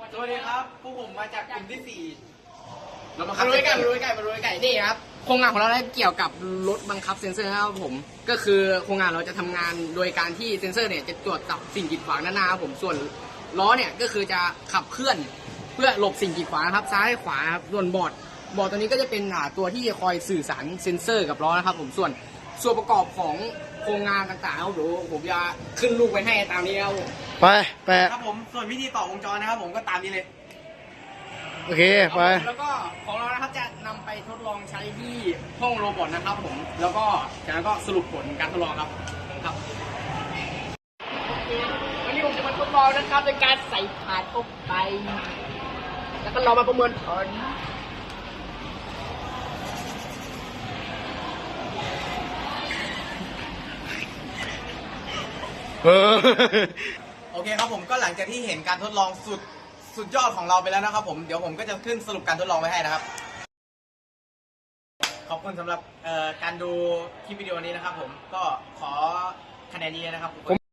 สวัสดีครับพวกผมมาจากกลุ่มที่สี่เรามามาดูใกล้ๆมาดูใกล้ๆมาดูใกล้ๆนี่ครับโครงงานของเราได้เกี่ยวกับรถบังคับเซ็นเซอร์นะครับผม ก็คือโครงงานเราจะทำงานโดยการที่เซ็นเซอร์เนี่ยจะตรวจจับสิ่งกีดขวางด้านหน้าครับผมส่วนล้อเนี่ยก็คือจะขับเคลื่อนเพื่อหลบสิ่งกีดขวางนะครับ ซ้ายขวาครับส่วนบอร์ดบอร์ดตัวนี้ก็จะเป็นอ่าตัวที่คอยสื่อสารเซ็นเซอร์กับล้อนะครับผมส่วนส่วนประกอบของโครงงานต่างๆครับเดี๋ยวผมจะขึ้นรูปไว้ให้ตามนี้ครับผม ไปแปะครับผมส่วนวิธีต่อวงจรนะครับ ผมก็ตามนี้เลยโอเคไปแล้วก็ของเรานะครับจะนำไปทดลองใช้ที่ห้องโรบอทนะครับ ผม แล้วก็จากนั้นก็สรุปผลการทดลองครับครับวันนี้ผมจะมาทดลองนะครับโดยการใส่ถาดเข้าไปแล้วก็เรามาประเมินผลเออ โอเคครับผมก็หลังจากที่เห็นการทดลองสุดสุดยอดของเราไปแล้วนะครับผมเดี๋ยวผมก็จะขึ้นสรุปการทดลองไว้ให้นะครับ ขอบคุณสำหรับเอ่อการดูคลิปวิดีโอนี้นะครับผมก็ขอคะแนนนี้นะครับผม